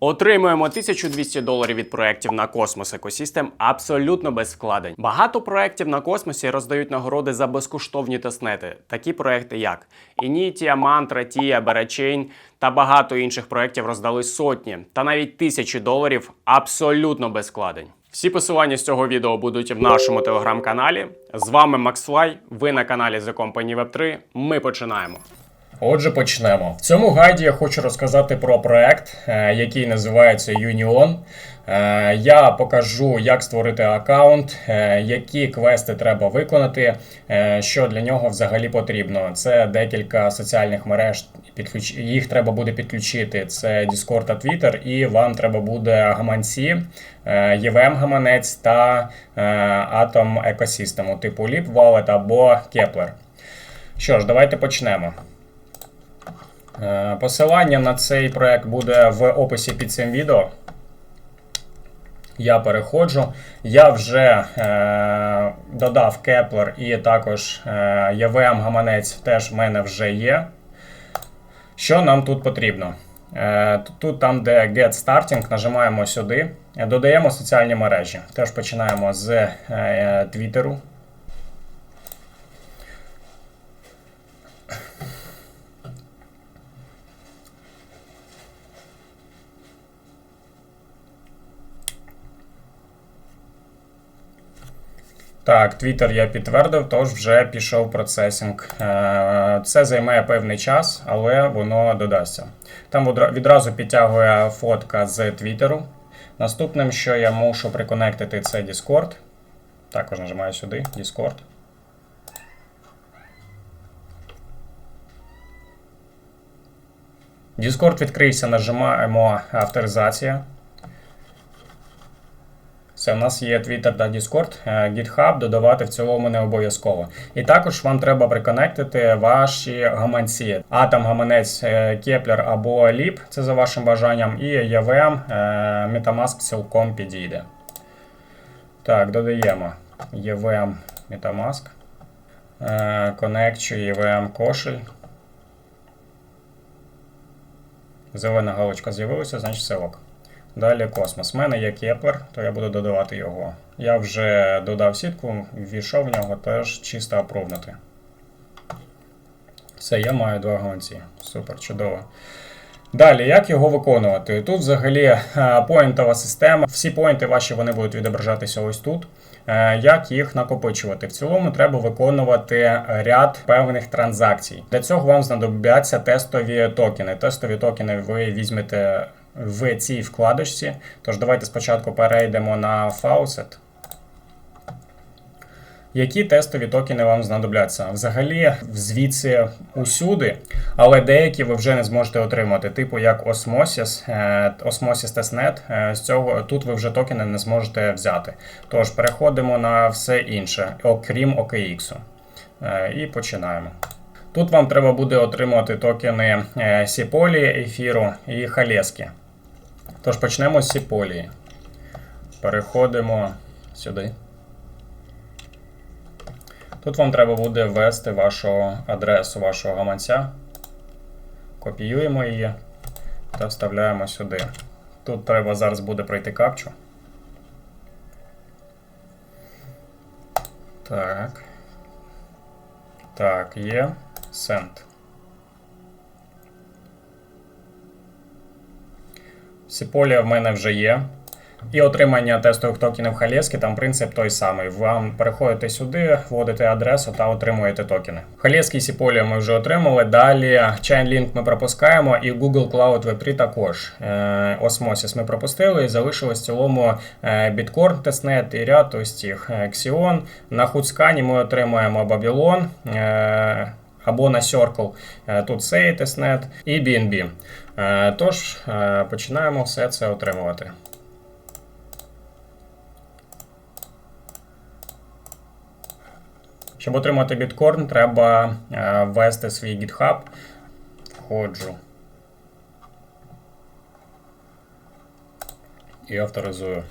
Отримуємо 1200 доларів від проєктів на космос екосістем абсолютно без вкладень. Багато проєктів на космосі роздають нагороди за безкоштовні тестнети. Такі проєкти як Initia, Mantra, Tia, Berachain та багато інших проєктів роздали сотні та навіть тисячі доларів абсолютно без вкладень. Всі посилання з цього відео будуть в нашому телеграм-каналі. З вами MaxFly, ви на каналі The Company Web 3. Ми починаємо. Отже, почнемо. В цьому гайді я хочу розказати про проект, е, який називається Union. Е, Я покажу, як створити аккаунт, е, які квести треба виконати, що для нього взагалі потрібно. Це декілька соціальних мереж, їх треба буде підключити. Це Discord та Twitter, і вам треба буде гаманці, EVM гаманець та Atom екосистему, типу Leap Wallet або Kepler. Що ж, давайте почнемо. Е, Посилання на цей проект буде в описі під цим відео. Я переходжу. Я вже е, додав Kepler і також е, EVM гаманець теж в мене вже є. Що нам тут потрібно? Е, тут, там, де Get Starting, нажимаємо сюди, додаємо соціальні мережі. Теж починаємо з е, Твіттеру. Так, Twitter я підтвердив, тож вже пішов процесінг. Е, Це займає певний час, але воно додасться. Там відразу підтягує фотка з Твіттеру. Наступним, що я мушу приконектити, це Discord. Також нажимаю сюди, Discord. Discord відкрився, нажимаємо авторизація. Це в нас є Twitter та Discord, Е, GitHub додавати в цілому не обов'язково. І також вам треба приконектити ваші гаманці. Atom гаманець е, Kepler або Leap, це за вашим бажанням, і EVM е, Metamask цілком підійде. Так, додаємо EVM Metamask. Е, Коннекчу EVM кошель. Зелена галочка з'явилася, значить це ок. Далі космос. У мене є Кеплер, то я буду додавати його. Я вже додав сітку, ввійшов в нього теж чисто опровнути. Все, я маю два гонці. Супер, чудово. Далі, як його виконувати? Тут взагалі е, поінтова система. Всі поінти ваші вони будуть відображатися ось тут. Е, Як їх накопичувати? В цілому треба виконувати ряд певних транзакцій. Для цього вам знадобляться тестові токени. Тестові токени ви візьмете в цій вкладочці. Тож давайте спочатку перейдемо на Faucet. Які тестові токени вам знадобляться? Взагалі, звідси усюди, але деякі ви вже не зможете отримати, типу як Osmosis, е, Osmosis Testnet. е, З цього тут ви вже токени не зможете взяти. Тож переходимо на все інше, окрім OKX. Е, І починаємо. Тут вам треба буде отримувати токени Сіполі, ефіру і Халески. Тож почнемо з Сіполії. Переходимо сюди. Тут вам треба буде ввести вашу адресу вашого гаманця. Копіюємо її та вставляємо сюди. Тут треба зараз буде пройти капчу. Так. Так, є. Send. Сіполія в мене вже є. І отримання тестових токенів Халєски, там принцип той самий. Вам переходите сюди, вводите адресу та отримуєте токени. Халєски і Сіполія ми вже отримали. Далі Chainlink ми пропускаємо, і Google Cloud Web3 також. Е, Osmosis ми пропустили і залишилось в цілому е, Bitcoin, тестнет і ряд ось цих е, Xeon. На Худскані ми отримуємо Babylon. Або на Circle, Е, тут Say, тестнет і BNB. Е, Тож е, починаємо все це отримувати. Щоб отримати біткорн, треба ввести свій GitHub. Входжу. і авторизую.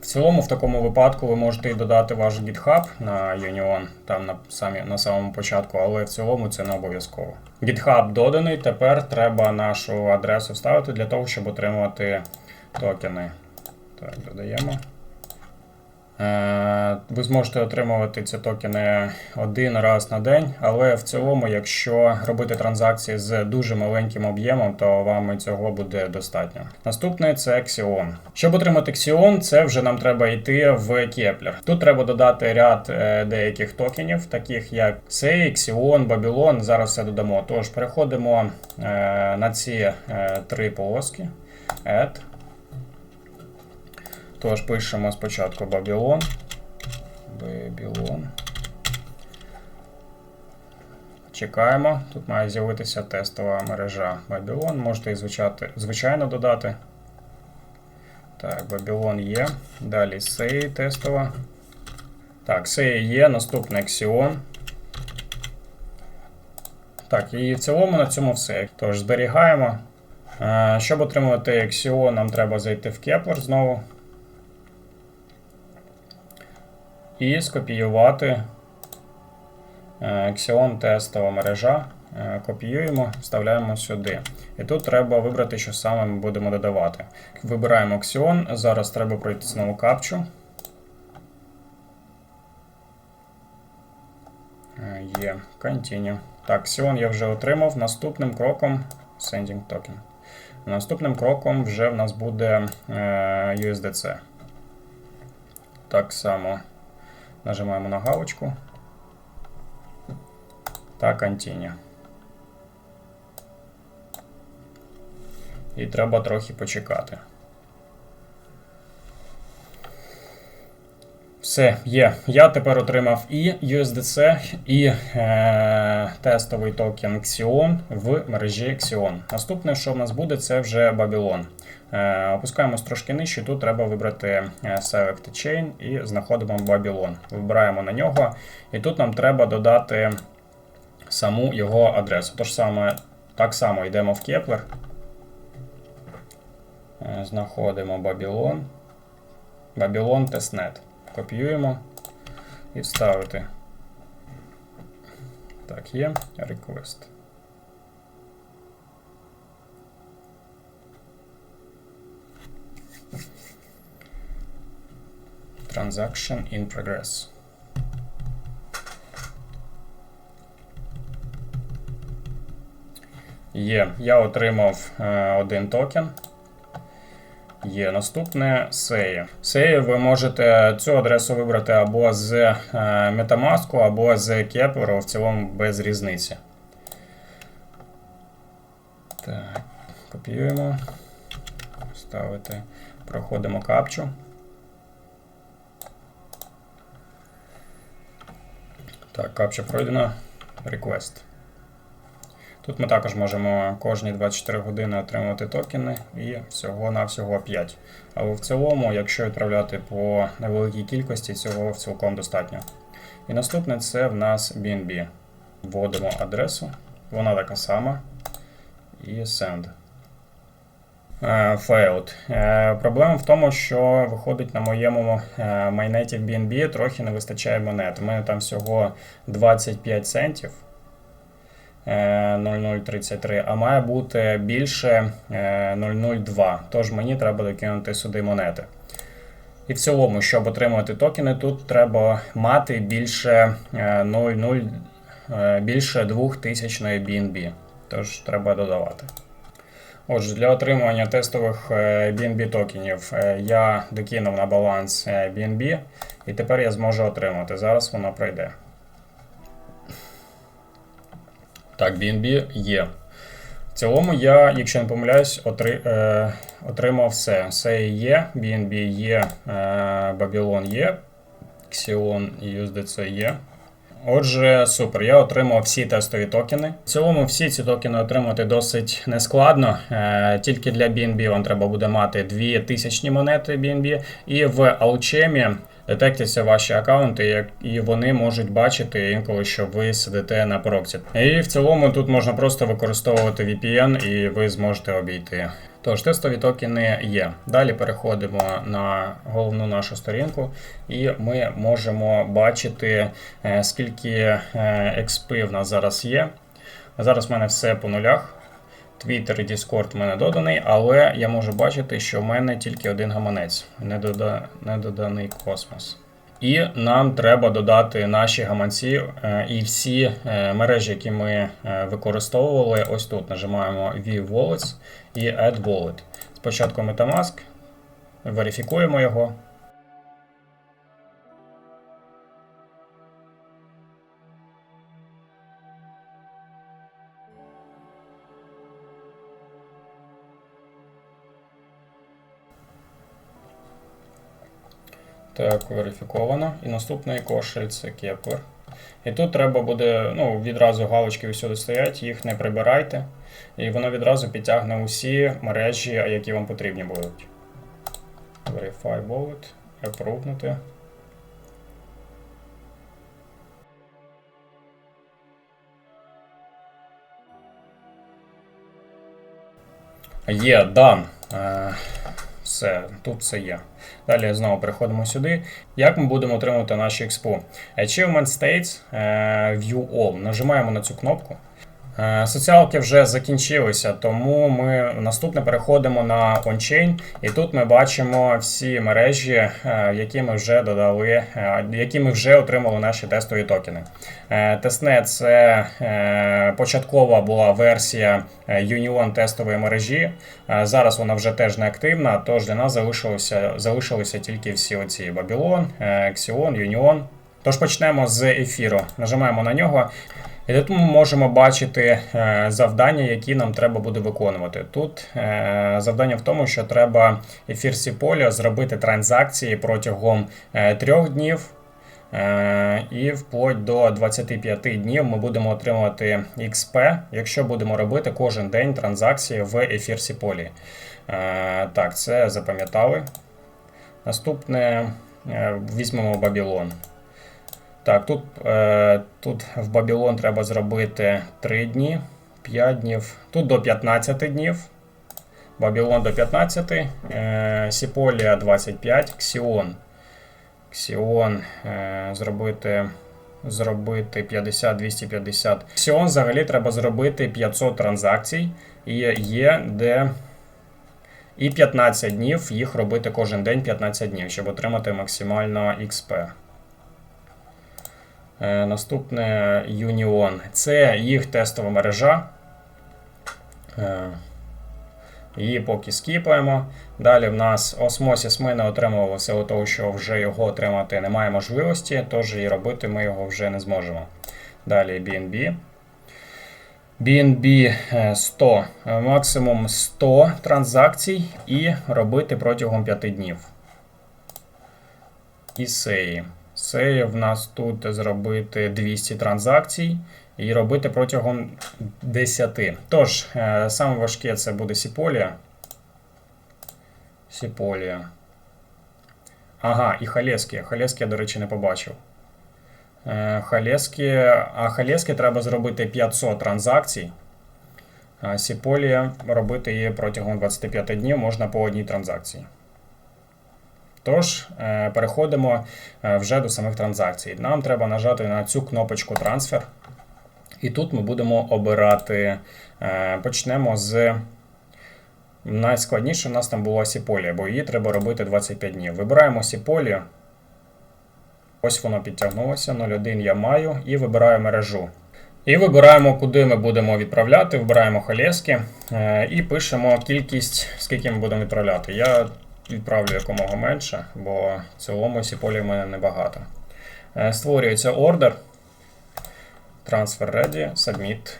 В цілому, в такому випадку, ви можете і додати ваш GitHub на Union, там на, самі, на самому початку, але в цілому це не обов'язково. GitHub доданий, тепер треба нашу адресу вставити для того, щоб отримувати токени. Так, додаємо. Ви зможете отримувати ці токени один раз на день, але в цілому, якщо робити транзакції з дуже маленьким об'ємом, то вам цього буде достатньо. Наступне це Xeon. Щоб отримати Xeon, це вже нам треба йти в Kepler. Тут треба додати ряд е, деяких токенів, таких як SEI, Xeon, Babylon. Зараз все додамо. Тож переходимо е, на ці е, три полоски. Add. Тож пишемо спочатку Babylon. Babylon. Чекаємо. Тут має з'явитися тестова мережа Babylon. Можете і звичайно додати. Так, Babylon є. Далі SEI тестова. Так, SEI є. Наступне Xeon. Так, і в цілому на цьому все. Тож зберігаємо. Е, Щоб отримати Xeon, нам треба зайти в Kepler знову. І скопіювати е, Xeon тестова мережа. Е, Копіюємо, вставляємо сюди. І тут треба вибрати, що саме ми будемо додавати. Вибираємо Xeon. Зараз треба пройти знову капчу. Е, Є. Continue. Так, Xeon я вже отримав. Наступним кроком Sending token. Наступним кроком вже в нас буде USDC. Так само нажимаємо на галочку та Continue. І треба трохи почекати. Все, є. Я тепер отримав і USDC, і е, тестовий токен Xeon в мережі Xeon. Наступне, що в нас буде, це вже Babylon. Е, опускаємось трошки нижче. Тут треба вибрати е, Select Chain і знаходимо Babylon. Вибираємо на нього. І тут нам треба додати саму його адресу. Тож саме, так само йдемо в Kepler. Е, Знаходимо Babylon. Babylon Testnet. Копіюємо і вставити. Так, є. Request. Transaction in progress. Є. Я отримав е, один токен. Є наступне SEI. SEI ви можете цю адресу вибрати або з е, Metamask, або з Kepler, в цілому без різниці. Так, копіюємо. Ставити. Проходимо капчу. Так, капча пройдена. Request. Тут ми також можемо кожні 24 години отримувати токени і всього-навсього 5. Але в цілому, якщо відправляти по невеликій кількості, цього цілком достатньо. І наступне це в нас BNB. Вводимо адресу, вона така сама. І send. Е, Failed. Е, Проблема в тому, що виходить на моєму е, майнеті в BNB трохи не вистачає монет. У мене там всього 25 центів. Е, 0033, а має бути більше е, 002. Тож мені треба докинути сюди монети. І в цілому, щоб отримати токени, тут треба мати більше е, 00, е, більше 2000 BNB. Тож треба додавати. Отже, для отримання тестових е, BNB токенів е, я докинув на баланс е, BNB, і тепер я зможу отримати. Зараз воно пройде. Так, BNB є. В цілому я, якщо не помиляюсь, отри, е, отримав все. Все є, BNB є, е, Babylon є, Xeon USDC є. Отже, супер, я отримав всі тестові токени. В цілому всі ці токени отримати досить нескладно. Е, тільки для BNB вам треба буде мати 2000 монети BNB, і в Alchemy детектяться ваші аккаунти, і вони можуть бачити інколи, що ви сидите на проксі. І в цілому тут можна просто використовувати VPN, і ви зможете обійти. Тож, тестові токени є. Далі переходимо на головну нашу сторінку, і ми можемо бачити, е, скільки е, експи в нас зараз є. Зараз в мене все по нулях. Twitter і Discord в мене доданий, але я можу бачити, що в мене тільки один гаманець, не, дода... не доданий космос. І нам треба додати наші гаманці е, і всі е, мережі, які ми е, використовували. Ось тут нажимаємо View Wallets і Add Wallet. Спочатку Metamask, верифікуємо його. Так, верифіковано. І наступний кошель це Kepler. І тут треба буде, ну, відразу галочки всюди стоять, їх не прибирайте. І воно відразу підтягне усі мережі, які вам потрібні будуть. Verify wallet, апрувнути. Є, дан. Е, все, тут все є. Далі знову переходимо сюди. Як ми будемо отримувати наші експо? Achievement States е, View All. Нажимаємо на цю кнопку. Е, Соціалки вже закінчилися, тому ми наступне переходимо на OnChain, і тут ми бачимо всі мережі, е, які ми вже додали, е, які ми вже отримали наші тестові токени. Е, Тестнет це початкова була версія Union тестової мережі. Зараз вона вже теж не активна, тож для нас залишилося, залишилися тільки всі оці Babylon, Axion, Union. Тож почнемо з ефіру. Нажимаємо на нього. І тут ми можемо бачити е, завдання, які нам треба буде виконувати. Тут е, завдання в тому, що треба ефір Сіполіо зробити транзакції протягом е, трьох днів. І вплоть до 25 днів ми будемо отримувати XP, якщо будемо робити кожен день транзакції в ефір Сіполі. Так, це запам'ятали. Наступне візьмемо Babylon. Так, тут, е, тут в Babylon треба зробити 3 дні, 5 днів, тут до 15 днів. Babylon до 15, е, Сіполія 25, Xeon. Xeon е, зробити, зробити 50, 250. Xeon взагалі треба зробити 500 транзакцій. І є де. І 15 днів їх робити кожен день 15 днів, щоб отримати максимально XP. Е, Наступне Union. Це їх тестова мережа. Е, Її поки скіпаємо. Далі в нас Osmosis ми не отримували в того, що вже його отримати немає можливості, тож і робити ми його вже не зможемо. Далі BNB. BNB е, 100, е, максимум 100 транзакцій і робити протягом 5 днів. І SEI. SEI в нас тут зробити 200 транзакцій і робити протягом 10. Тож, е, саме важке це буде Сіполія. Сіполія. Ага, і Халески. Халески я, до речі, не побачив. Е, Халески, а Халески треба зробити 500 транзакцій. Сіполія робити її протягом 25 днів можна по одній транзакції. Тож, е, переходимо е, вже до самих транзакцій. Нам треба нажати на цю кнопочку трансфер. І тут ми будемо обирати. е, Почнемо з. Найскладніше у нас там була Сіполія, бо її треба робити 25 днів. Вибираємо Сіполію. Ось воно підтягнулося. 01 я маю. І вибираю мережу. І вибираємо, куди ми будемо відправляти. Вибираємо Халески е, і пишемо кількість, скільки ми будемо відправляти. Я відправлю якомога менше, бо в цілому Сіполі в мене небагато. Е, Створюється ордер. Transfer ready, submit.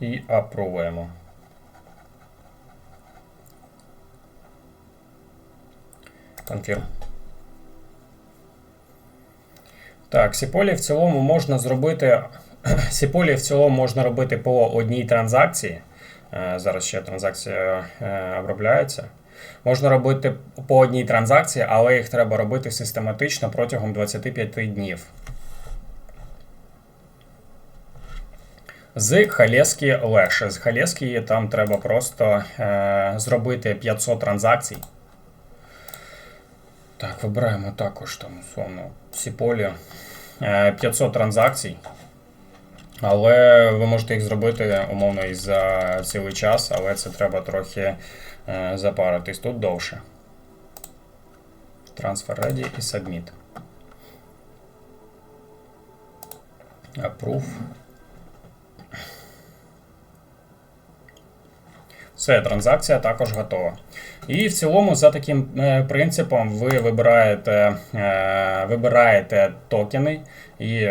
І апрувуємо. Confirm. Так, Сіполі в цілому можна зробити. Сіполі в цілому можна робити по одній транзакції. Е, Зараз ще транзакція е, обробляється. Можна робити по одній транзакції, але їх треба робити систематично протягом 25 днів. З Халески легше. З Халески там треба просто е, зробити 500 транзакцій. Так, вибираємо також там, условно, Сіполі. Е, 500 транзакцій. Але ви можете їх зробити умовно і за цілий час, але це треба трохи е, запаритись. Тут довше. Transfer ready і submit. Approve. Все, транзакція також готова. І в цілому, за таким е, принципом, ви вибираєте, е, вибираєте токени і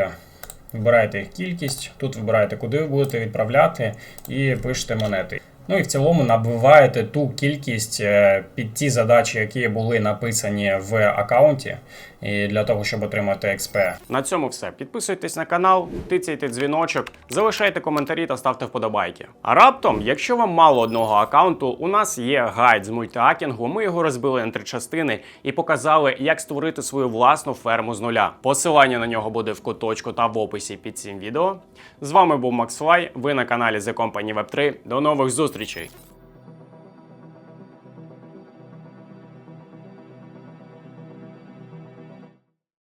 вибираєте їх кількість. Тут вибираєте, куди ви будете відправляти, і пишете монети. Ну і в цілому набиваєте ту кількість е, під ті задачі, які були написані в аккаунті, і для того, щоб отримати XP. На цьому все. Підписуйтесь на канал, тицяйте дзвіночок, залишайте коментарі та ставте вподобайки. А раптом, якщо вам мало одного аккаунту, у нас є гайд з мультиакінгу. Ми його розбили на три частини і показали, як створити свою власну ферму з нуля. Посилання на нього буде в куточку та в описі під цим відео. З вами був Макс Флай. Ви на каналі The Company Web 3. До нових зустрічей!